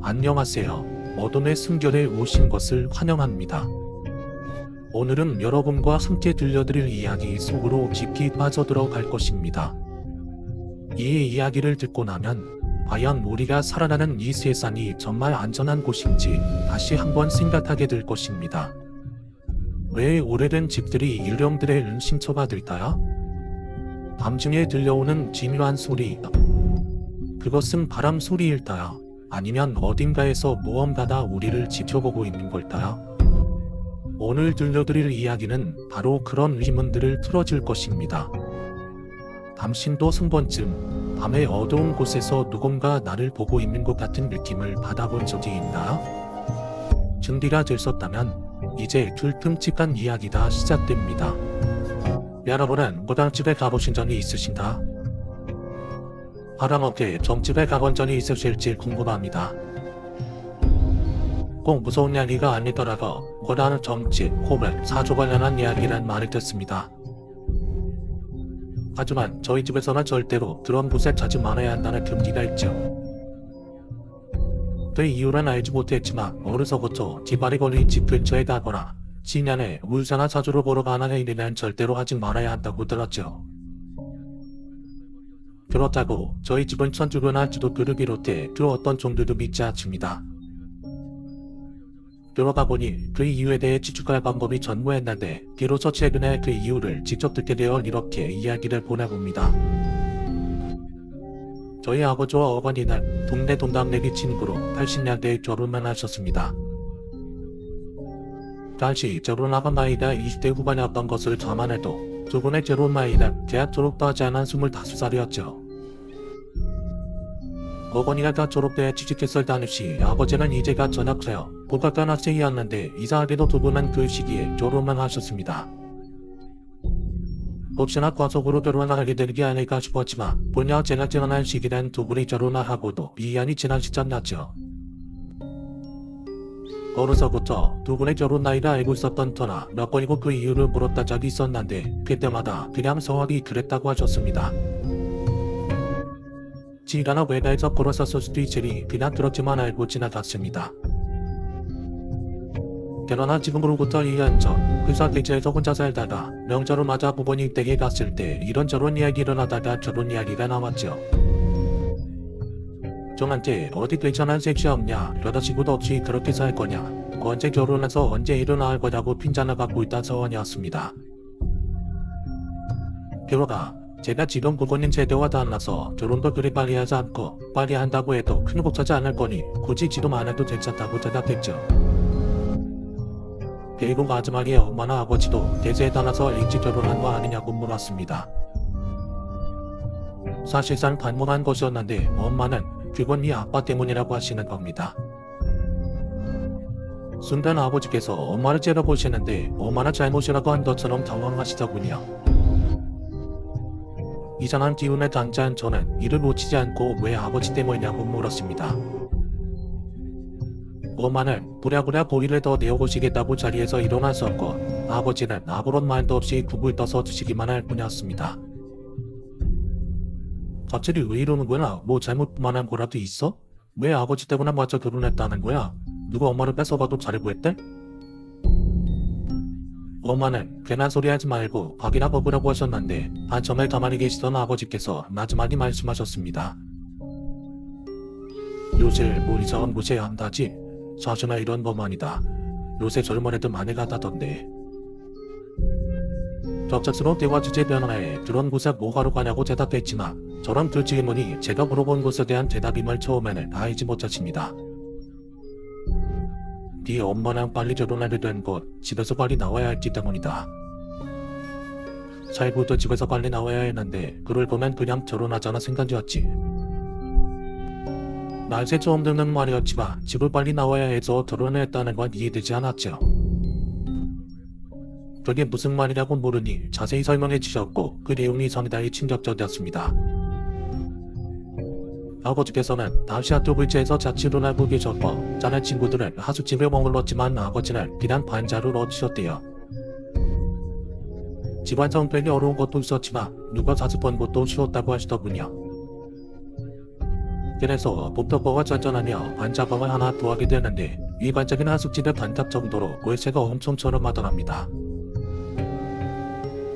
안녕하세요. 어둠의 숨결에 오신 것을 환영합니다. 오늘은 여러분과 함께 들려드릴 이야기 속으로 깊이 빠져들어갈 것입니다. 이 이야기를 듣고 나면 과연 우리가 살아가는 이 세상이 정말 안전한 곳인지 다시 한번 생각하게 될 것입니다. 왜 오래된 집들이 유령들의 은신처가 될까요? 밤중에 들려오는 진묘한 소리. 그것은 바람 소리일까요? 아니면 어딘가에서 무언가가 우리를 지켜보고 있는 걸까요? 오늘 들려드릴 이야기는 바로 그런 의문들을 풀어줄 것입니다. 당신도 한 번쯤 밤의 어두운 곳에서 누군가 나를 보고 있는 것 같은 느낌을 받아본 적이 있나요? 준비가 되셨다면 이제 툴끔찍한 이야기가 시작됩니다. 여러분은 무당집에 가보신 적이 있으신가? 점집에 가본 적이 있으실지 궁금합니다. 꼭 무서운 이야기가 아니더라도 고단한 점집 혹은 사주 관련한 이야기란 말을 듣습니다. 하지만 저희 집에서는 절대로 그런 곳에 자주 말아야 한다는 금기가 있죠. 그 이유는 알지 못했지만 어려서부터 집안이 걸린 집 근처에 가거나 신년에 울산화 사주를 보러 가는 일이는 절대로 하지 말아야 한다고 들었죠. 그렇다고 저희 집은 천주교나 지도교를 비롯해 그 어떤 종교도 믿지 않습니다. 그러다 보니 그 이유에 대해 추측할 방법이 전무했는데 비로소 최근에 그 이유를 직접 듣게 되어 이렇게 이야기를 보내봅니다. 저희 아버지와 어머니는 동네 동갑내기 친구로 80년대에 결혼만 하셨습니다. 당시 결혼하던 나이가 20대 후반이었던 것을 감안해도 결혼 나이는 대학 졸업도 하지 않은 25살이었죠. 어머니가 다 졸업돼 취직했을 당시 아버지는 이제가 전학하여 복학한 학생이었는데 이상하게도 두 분은 그 시기에 결혼만 하셨습니다. 혹시나 과속으로 결혼을 하게 되는 게 아닐까 싶었지만 본여 제가 지원한 시기는 두 분이 결혼을 하고도 2년이 지난 시점이었죠. 어려서부터 두 분의 결혼 나이를 알고 있었던 터나 몇 번이고 그 이유를 물었다 적이 있었는데 그때마다 그냥 성악이 그랬다고 하셨습니다. 지가나 외가에서 걸었었을 수도 있으니 그냥 그렇게만 알고 지나갔습니다. 결혼한 지금으로부터 2년 전 회사 대지에서 혼자 살다가 명절을 맞아 부모님 댁에 갔을 때 이런저런 이야기를 하다가 결혼 이야기가 나왔죠. 저한테 어디 괜찮은 섹시 없냐 여자 친구도 없이 그렇게 살 거냐 언제 결혼해서 언제 일어날 거냐고 핀잔을 갖고 있다 서원이었습니다. 그러다 제가 지금 부모님 세대와 달라서 결혼도 그리 빨리 하지 않고 빨리 한다고 해도 큰 곱하지 않을 거니 굳이 지금 안 해도 괜찮다고 대답했죠. 그리고 마지막에 엄마나 아버지도 대세에 따라서 일찍 결혼한 거 아니냐고 물었습니다. 사실상 반문한 것이었는데 엄마는 그건 네 아빠 때문이라고 하시는 겁니다. 순간 아버지께서 엄마를 째려보시는데 엄마는 잘못이라고 한 것처럼 당황하시더군요. 이상한 기운에 당장 저는 이를 놓치지 않고 왜 아버지 때문이냐고 물었습니다. 엄마는 부랴부랴 고기를 더 내어보시겠다고 자리에서 일어났었고 아버지는 아무런 말도 없이 국을 떠서 드시기만 할 뿐이었습니다. 갑자기 왜 이러는구나? 뭐 잘못만 한 거라도 있어? 왜 아버지 때문에 먼저 결혼했다는 거야? 누가 엄마를 뺏어봐도 잘해 했대? 엄마는 괜한 소리 하지 말고 밥이나 먹으라고 하셨는데 한참을 가만히 계시던 아버지께서 마지막에 말씀하셨습니다. 요새 뭐 이상한 곳에 한다지? 사주나 이런 것만이다. 요새 젊은 애들 많이 가다던데. 적작스러운 대화 주제 변화에 그런 곳에 뭐하러 가냐고 대답했지만 저런 그 질문이 제가 물어본 것에 대한 대답임을 처음에는 알지 못하십니다. 네 엄마랑 빨리 결혼하게 된 것 집에서 빨리 나와야 했기 때문이다. 살부터 집에서 빨리 나와야 했는데 그걸 보면 그냥 결혼하자는 생각이었지. 날새 처음 듣는 말이었지만 집을 빨리 나와야 해서 결혼을 했다는 건 이해되지 않았죠. 그게 무슨 말이라고 모르니 자세히 설명해 주셨고 그 내용이 상당히 충격적이었습니다. 아버지께서는 다시 학교불제에서 자취를 하고 계셨고 자네 친구들은 하숙집에 머물렀지만 아버지는 그냥 반자를 얻으셨대요. 집안 성격이 어려운 것도 있었지만 누가 본 것도 쉬웠다고 하시더군요. 그래서 목표거가 짠짠하며 반작업을 하나 더하게 되는데 이 반짝이는 하숙집의 반탑 정도로 월세가 엄청 저렴하더랍니다.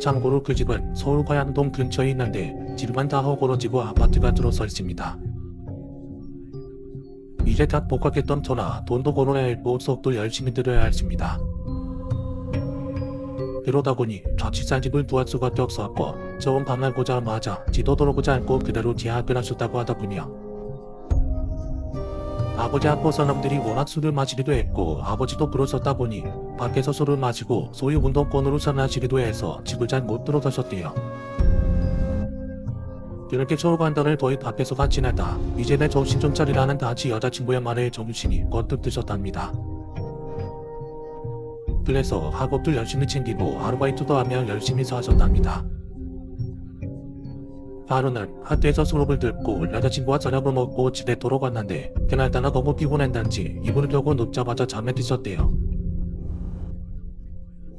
참고로 그 집은 서울 화양동 근처에 있는데 집만 다 허물어지고 아파트가 들어서 있습니다. 이제 다 복학했던 저나 돈도 벌어야 했고 수업도 열심히 들어야 했습니다. 그러다 보니 자취산 집을 구할 수밖에 없었고 처음 방문하고자 마자 지도 돌아보지 않고 그대로 계약을 하셨다고 하더군요. 아버지 아빠 사람들이 워낙 술을 마시기도 했고 아버지도 그러셨다 보니 밖에서 술을 마시고 소유 운동권으로 살아시기도 해서 집을 잘 못 들어가셨대요. 그렇게 서울 한 달을 거의 밖에서가 지내다 이제 내 정신 좀 차리라는 다치 여자친구의 말에 정신이 번뜩 드셨답니다. 그래서 학업도 열심히 챙기고 아르바이트도 하며 열심히 사셨답니다. 하루는 학교에서 수업을 듣고 여자친구와 저녁을 먹고 집에 돌아갔는데 그날따라 너무 피곤했는지 이불을 펴고 눕자마자 잠에 드셨대요.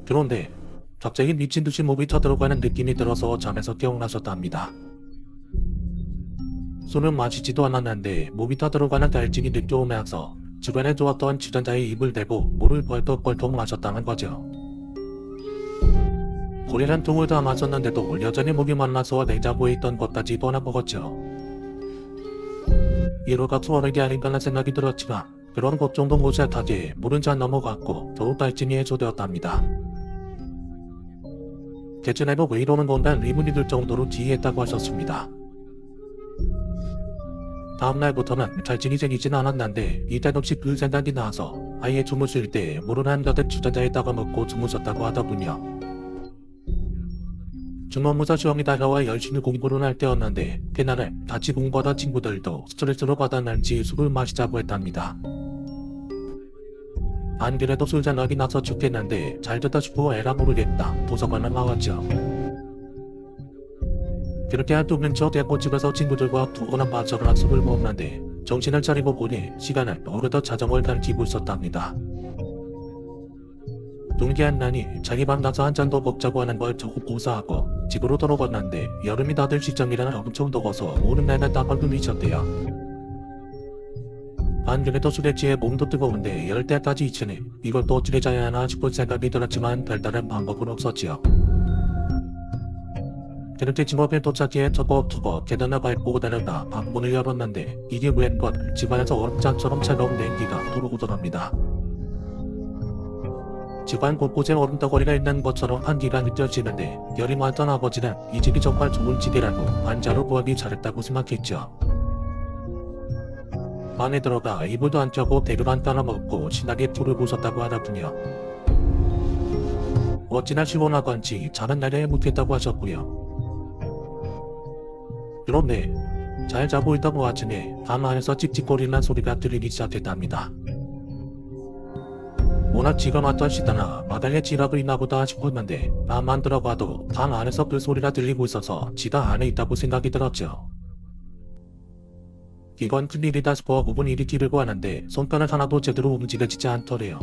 그런데 갑자기 미친 듯이 몸이 쳐들어가는 느낌이 들어서 잠에서 깨어나셨답니다. 술은 마시지도 않았는데 몸이 터들어가는 갈증이 느껴오면서 주변에 좋았던 주전자에 입을 대고 물을 벌떡벌떡 마셨다는 거죠. 고리란 통을 다 마셨는데도 여전히 목이 말라서 냉장고에 있던 것까지 뻔아먹었죠. 이로가 수월하게 아닌가라는 생각이 들었지만 그런 걱정도 무색하게 물은 잘 넘어갔고 더욱 발진이 해소되었답니다. 개천에도 왜 이러는 건가 의문이 들 정도로 지휘했다고 하셨습니다. 다음날부터는 잘진이 생기진 않았는데 이때없이 그 생각이 나서 아예 주무실 때 물을 한가득 주전자에다가 먹고 주무셨다고 하더군요. 중간고사 시험이 다가와 열심히 공부를 할 때였는데 그날은 같이 공부하던 친구들도 스트레스로 받았는지 술을 마시자고 했답니다. 안 그래도 술잔하기 나서 죽겠는데 잘 됐다 싶어 에라 모르겠다 도서관을 나왔죠. 그렇게 한두 근처 대포집에서 친구들과 두거나 마저나 술을 먹는데 정신을 차리고 보니 시간은 어느덧 자전거를 달리고 있었답니다. 동기한 난이 자기 방 가서 한 잔 더 먹자고 하는 걸 저고 고사하고 집으로 돌아갔는데 여름이 다들 시점이라 엄청 더워서 오는 땀을 흘리셨대요. 안 그래도 술에 취해 몸도 뜨거운데 열 때까지 있으니 이걸 또 어찌해야 하나 싶을 생각이 들었지만 별다른 방법은 없었지요. 그렇게 집 앞에 도착해 터벅터벅 계단을 밟고 내려가 방문을 열었는데 이게 웬것 집안에서 얼음장처럼 차가운 냉기가 들어오더랍니다. 집안 곳곳에 얼음 덩어리가 있는 것처럼 한기가 느껴지는데 열이 많던 아버지는 이 집이 정말 좋은 집이라고 반자로 구하기 잘했다고 생각했죠. 안에 들어가 이불도 안 펴고 안 깔아먹고 신나게 불을 부쉈다고 하더군요. 어찌나 시원하건지 자는 날에 못했다고 하셨고요. 그런데 잘 자고 있던 와중에 방 안에서 찝찝거리는 소리가 들리기 시작했답니다. 워낙 지가 맞다시다나 마당에 지락을 있나 보다 싶었는데 밤만 들어가도 방 안에서 그 소리가 들리고 있어서 지가 안에 있다고 생각이 들었죠. 이건 큰일이다 싶어 부분 일으키려고 하는데 손가락 하나도 제대로 움직여지지 않더래요.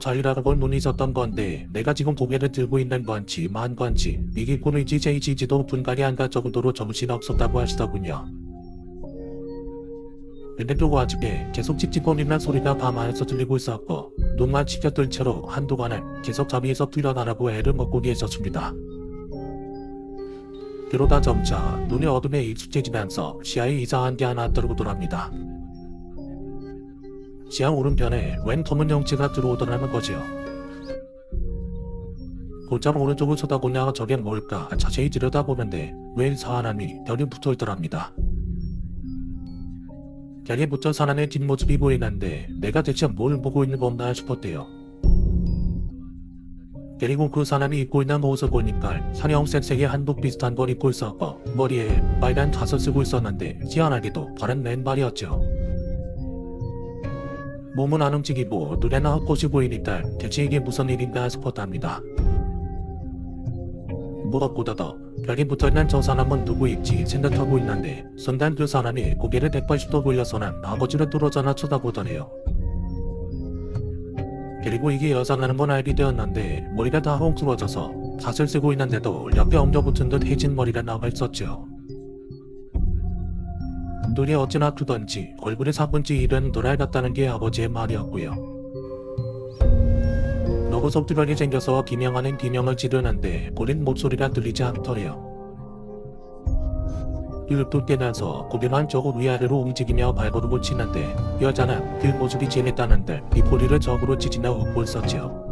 자리라는 걸 눈이 있었던 건데 내가 지금 고개를 들고 있는 건지 만 건지 꿈인지 제이지지도 분간이 안 갈 정도로 정신 없었다고 하시더군요. 근데 또 와중에 계속 찝찝거리는 소리가 밤 안에서 들리고 있었고 눈만 치켜뜰 채로 한동안은 계속 자리에서 풀려나라고 애를 먹고 계셨습니다. 그러다 점차 눈이 어둠에 익숙해지면서 시야에 이상한 게 하나 들어오더랍니다. 시야 오른편에 웬 검은 형체가 들어오더라는 거지요. 곧장 오른쪽을 쳐다보냐 저게 뭘까 자세히 들여다보는데 웬 사람이 별이 붙어있더랍니다. 붙어 사람의 뒷모습이 보이는데 내가 대체 뭘 보고 있는 건가 싶었대요. 그리고 그 사람이 입고 있는 옷을 보니까 사형색색의 한복 비슷한 걸 입고 있었고 머리에 빨간 닷을 쓰고 있었는데 희한하게도 바른 맨발이었죠. 몸은 안 움직이고 눈에는 헛것이 보이니까 대체 이게 무슨 일인가 싶었답니다. 무엇보다도 벽에 붙어있는 저 사람은 누구일지 생각하고 있는데 순간 그 사람이 고개를 180도 돌려서는 아버지를 뚫어져나 쳐다보더래요. 그리고 이게 여자라는 건 알게 되었는데 머리가 다 헝클어져서 닷을 쓰고 있는데도 옆에 엉겨붙은 듯 해진 머리가 나와 있었죠. 눈이 어찌나 크던지 얼굴에 사분지 일은 돌아갔다는 게 아버지의 말이었고요. 속드러니 생겨서 비명하는 비명을 지르는데 본인 목소리가 들리지 않더래요. 일도 깨나서 고개만 저고 위아래로 움직이며 발걸음을 치는데 여자는 그 모습이 재밌다는데 입꼬리를 적으로 찢으며 웃고 있었지요.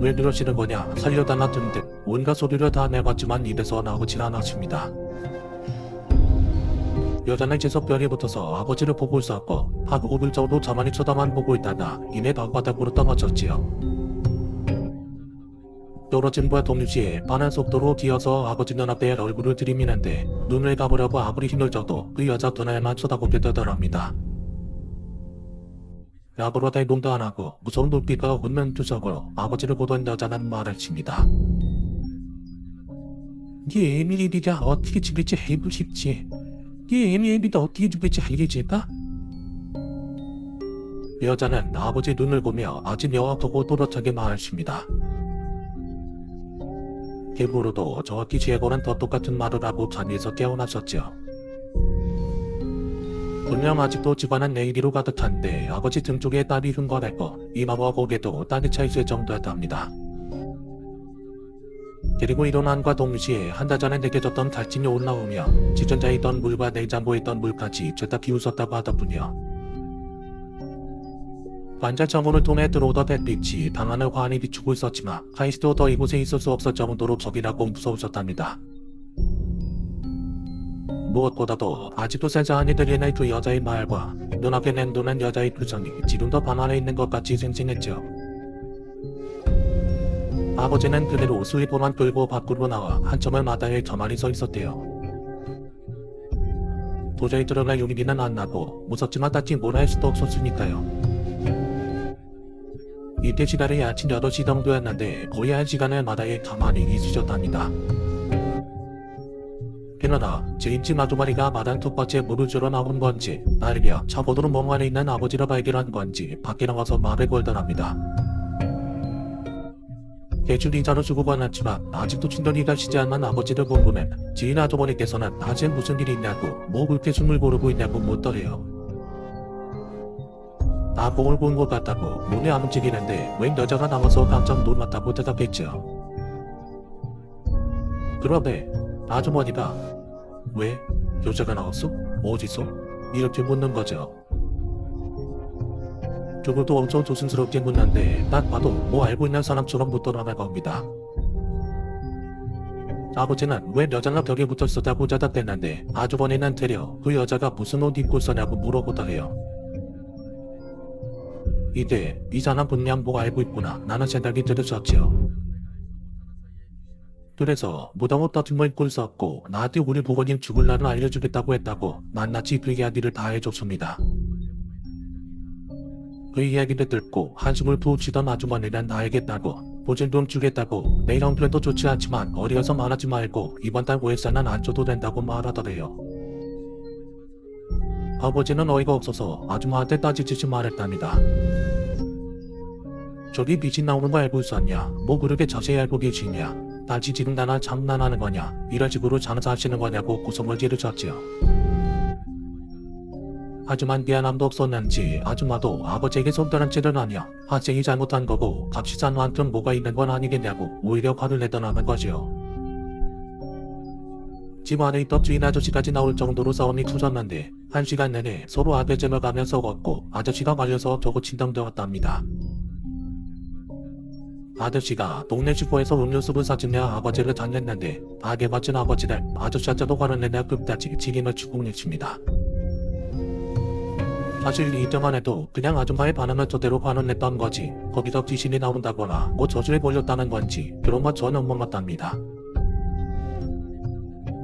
왜 그러시는 거냐 살려달라 든듯 온갖 소리를 다 내봤지만 입에서 나오질 않았습니다. 여자는 벽에 붙어서 아버지를 보고 있었고 한 5분 정도 가만히 쳐다만 보고 있다가 이내 방바닥으로 떨어졌지요. 떨어짐과 동시에 빠른 속도로 기어서 아버지 눈앞에 얼굴을 들이미는데 눈을 감으려고 아무리 힘을 줘도 그 여자 눈알만 쳐다보게 되더랍니다. 약으로 대동도 안 하고 무서운 눈빛과 웃는 표정으로 아버지를 보던 여자는 말했습니다. 네 에밀리가 어떻게 해보고 싶 지. 네 에밀리가 어떻게 죽일지 알겠지까? 여자는 아버지 눈을 보며 아주 명확하고 또렷하게 말했습니다. 개부로도 정확히 제거는 더 똑같은 말을 하고 잠에서 깨어났었죠. 분명 아직도 집안은 내일이로 가득한데 아버지 등 쪽에 땀이 흥건했고 이마와 고개도 땀이 차 있을 정도였답니다. 그리고 일어난과 동시에 한 달 전에 줬던 갈증이 올라오며 지천자에 있던 물과 냉장고에 있던 물까지 죄다 비웃었다고 하더군요. 관자 정문을 통해 들어오던 햇빛이 방 안을 환히 비추고 있었지만 카이스도 더 이곳에 있을 수 없을 정도로 적이라고 무서우셨답니다. 무엇보다도 아직도 세자한이 들리는 그 여자의 말과 눈앞에 맴도는 여자의 표정이 지금도 방 안에 있는 것 같이 생생했죠. 아버지는 그대로 수입보만 끌고 밖으로 나와 한참을 마다에 가만히 서 있었대요. 도저히 들어갈 용기는 안 나고 무섭지만 딱히 뭐라 할 수도 없었으니까요. 이때 시간이 아침 8시 정도였는데 거의 한 시간을 마다에 가만히 있으셨답니다. 그러나 제임집 아주머니가 마당 첫 번째 물을 주러 나온 건지 아니면 차보도로 멍하니 있는 아버지를 발견한 건지 밖에 나와서 말을 걸더랍니다. 대출 이자를 주고 받았지만 아직도 친절히 가시지 않는 아버지를 보고는 지인 아주머니께서는 낮에 무슨 일이 있냐고 뭐 그렇게 숨을 고르고 있냐고 묻더래요. 나봉을 본 것 같다고 눈이 안 움직이는데 웬 여자가 나와서 깜짝 놀랐다고 대답했죠. 그런데 아주머니가 왜 여자가 나왔어? 어디서? 이렇게 묻는 거죠. 저것도 엄청 조심스럽게 묻는데 딱 봐도 뭐 알고 있는 사람처럼 묻더라는 겁니다. 아버지는 왜 여자가 벽에 붙어 있었다고 대답했는데 아주머니는 되려 그 여자가 무슨 옷 입고 있었냐고 물어보더래요. 이때 이 사람 분명 뭐 알고 있구나 나는 생각이 들었었지요. 그래서 무덤을 떠듬어 입고 있었고 나한테 우리 부모님 죽을 날을 알려주겠다고 했다고 낱낱이 그 이야기를 다 해줬습니다. 그 이야기를 듣고 한숨을 푹 쉬던 아주머니는 알겠다고 보증 좀 주겠다고 내일 형편도 좋지 않지만 어려서 말하지 말고 이번 달 월세는 안 줘도 된다고 말하더래요. 아버지는 어이가 없어서 아줌마한테 따지듯이 말했답니다. 저기 빛이 나오는 거 알고 있었냐? 뭐 그렇게 자세히 알고 계시냐? 단지 지금 나나 장난하는 거냐? 이런 식으로 장사하시는 거냐고 고성을 지르셨지요. 하지만 미안함도 없었는지 아줌마도 아버지에게 손다는 채를 하냐? 학생이 잘못한 거고 값이 싼 만큼 뭐가 있는 건 아니겠냐고 오히려 화를 내더라는 거지요. 집 안에 있던 주인 아저씨까지 나올 정도로 싸움이 터졌는데 한 시간 내내 서로 아베잼을 가면서 걷고 아저씨가 말려서 저고 진정되었답니다. 아저씨가 동네 슈퍼에서 음료수를 사주며 아버지를 달랬는데 악에 맞은 아버지는 아저씨한테도 화를 내며 끝까지 책임을 추궁했습니다. 사실 이때만 해도 그냥 아줌마의 반응을 저대로 냈던 거지 거기서 귀신이 나온다거나 뭐 저주에 걸렸다는 건지 그런 건 전혀 못 맞답니다.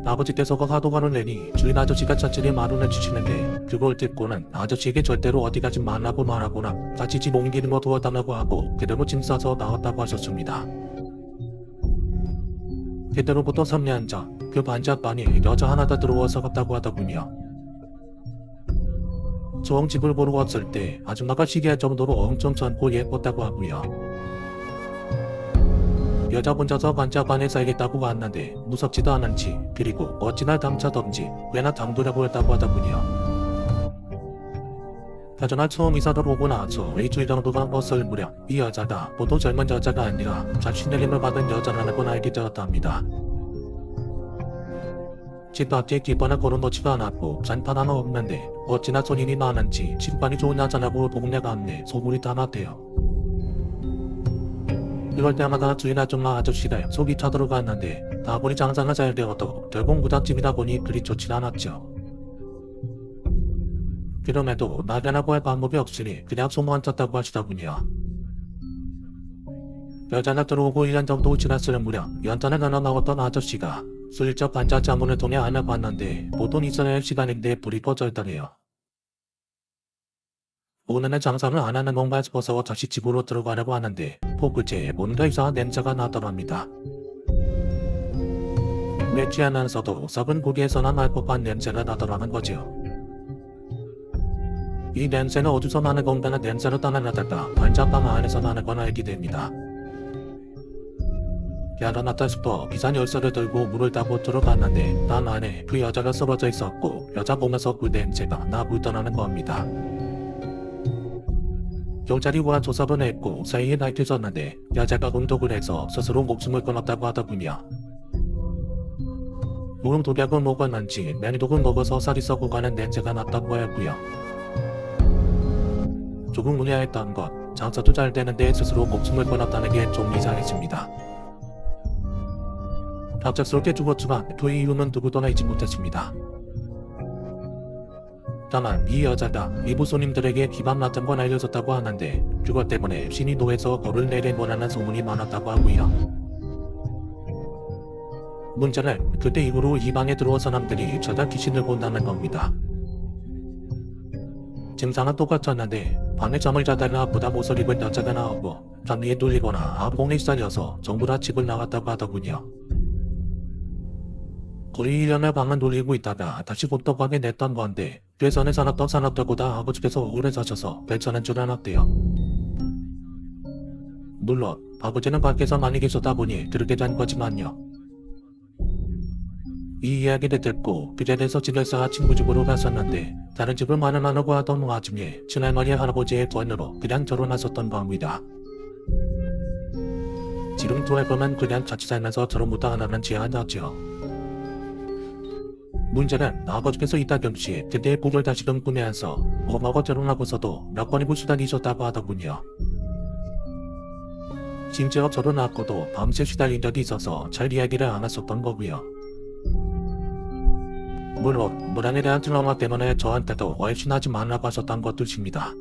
아버지 께서가 하도 화를 내니 주인 아저씨가 자체를 말을 해주시는데 그걸 듣고는 아저씨에게 절대로 어디 가지 말라고 말하거나 같이 집 옮기는 거 도와달라고 하고 그대로 짐 싸서 나왔다고 하셨습니다. 그때로부터 3년 전 그 반짝반이 여자 하나 더 들어와서 갔다고 하더군요. 정 집을 보러 왔을 때 아줌마가 시기할 정도로 엄청 젊고 예뻤다고 하고요. 여자 혼자서 반짝반에 살겠다고 왔는데 무섭지도 않은지 그리고 어찌나 담차던지 꽤나 당돌해 보였다고 하더군요. 하지만 처음 이사를 오고 나서 일주일 정도가 벗을 무렵 이 여자가 보통 젊은 여자가 아니라 자신의 힘을 받은 여자라는 걸 알게 되었답니다. 집 앞에 뒷번에 걸어놓지도 않았고 잔판 하나 없는데 어찌나 손님이 많은지 집반이 좋은 여자라고 동네가 안내 소문이 다 났대요. 이럴 때마다 주인 아줌마 아저씨가 속이 타들어 갔는데 다분히 장사가 잘 되어도 결국 무작집이다 보니 그리 좋진 않았죠. 그럼에도 나가라고 할 방법이 없으니 그냥 소문 쳤다고 하시더군요. 여자가 들어오고 1년 정도 지났을 무렵 연탄에 나눠 나왔던 아저씨가 슬쩍 반자 자문을 통해 알아봤는데 보통 있어야 할 시간인데 불이 꺼져 있다네요. 오늘은 장사를 안 하는 몽발 싶어서 다시 집으로 들어가려고 하는데 포크체에 뭔가 이상한 냄새가 나더랍니다. 맺지 않으면서도 썩은 고기에서나 날 법한 냄새가 나더라는 거죠. 이 냄새는 어디서 나는 건가는 냄새로 따라나다가 반짝방 안에서 나는 건 알게 됩니다. 야단났다 싶어 비싼 열쇠를 들고 문을 닫고 들어갔는데 난 안에 그 여자가 쓰러져 있었고 여자 보면서 그 냄새가 나 묻어나는 겁니다. 경찰이 와 조사를 했고 사이에 밝혀졌는데 여자가 운동을 해서 스스로 목숨을 끊었다고 하더군요. 무릉 독약을 먹었는지 매니독을 먹어서 살이 썩고 가는 냄새가 났다고 하였고요. 조금 문의했던 것, 장사도 잘 되는데 스스로 목숨을 끊었다는 게 좀 이상했습니다. 갑작스럽게 죽었지만 그 이유는 누구도 알지 못했습니다. 다만 이 여자가 일부 손님들에게 기반 같은 건 알려줬다고 하는데 그것 때문에 신이 노에서 벌을 내려보라는 소문이 많았다고 하고요. 문제는 그때 이후로 이 방에 들어온 사람들이 저자 귀신을 본다는 겁니다. 증상은 똑같았는데 밤에 잠을 자다가 보다 입은 여자가 나오고 잠리에 눌리거나 아봉에 시달려서 전부 다 집을 나갔다고 하더군요. 거의 1년을 방을 놀리고 있다가 다시 곧떡하게 냈던 건데 괴선에 살았던 사람들보다 아버지께서 오래 사셔서 괜찮은 줄 알았대요. 물론 아버지는 밖에서 많이 계셨다 보니 들게 된 거지만요. 이 이야기를 듣고 그 자리에서 집을 쌓아 친구 집으로 갔었는데 다른 집을 마련하려고 하던 와중에 친할머니 할아버지의 권유로 그냥 결혼하셨던 겁니다. 지금 돌아보면 그냥 같이 살면서 결혼부터 하나는 제안하죠. 문제는 아버지께서 이따 겸시 그때의 꿈을 다시금 꾸면서 엄마가 결혼하고서도 몇 번이고 시달리셨다고 하더군요. 심지어 저를 낳고도 밤새 시달린 적이 있어서 잘 이야기를 안 했었던 거고요. 물론 무란에 대한 트라우마 때문에 저한테도 얼씬하지 말라고 하셨던 것도 있습니다.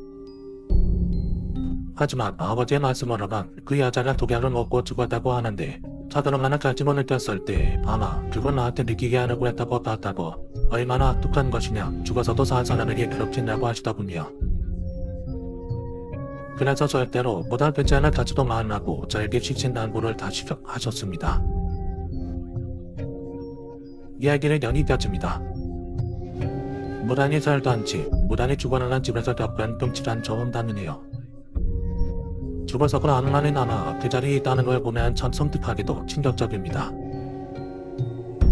하지만 아버지의 말씀으로는 그 여자가 독약을 먹고 죽었다고 하는데 차들어가는 갈증을 느꼈을 때 아마 그건 나한테 느끼게 하려고 했다고 봤다고 얼마나 독한 것이냐 죽어서도 살살하는게 괴롭힌다고 하시더군요. 그래서 절대로 무단 배제하는 가지도 말라고 저에게 식신당부를 다시 하셨습니다. 이야기를 연이되었습니다. 무단히 살던 집, 무단히 죽어나간 집에서 겪은 끔찍한 저음담이네요. 아는 한이 남아 그 자리에 있다는 걸 보면 참 섬뜩하게도 충격적입니다.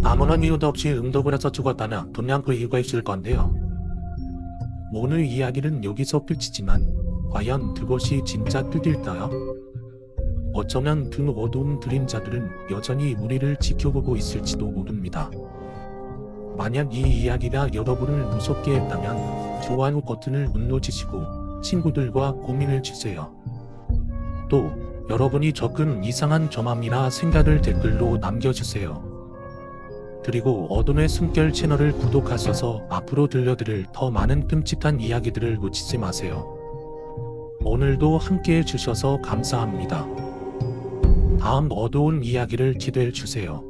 아무런 이유도 없이 응독을 해서 죽었다면 분명 그 이유가 있을 건데요. 오늘 이야기는 여기서 끝이지만 과연 그것이 진짜 끝일까요? 어쩌면 그 어두운 그림자들은 여전히 우리를 지켜보고 있을지도 모릅니다. 만약 이 이야기가 여러분을 무섭게 했다면 좋아요 버튼을 눌러주시고 친구들과 고민을 주세요. 또 여러분이 적은 이상한 점함이나 생각을 댓글로 남겨주세요. 그리고 어둠의 숨결 채널을 구독하셔서 앞으로 들려드릴 더 많은 끔찍한 이야기들을 놓치지 마세요. 오늘도 함께 해 주셔서 감사합니다. 다음 어두운 이야기를 기대해 주세요.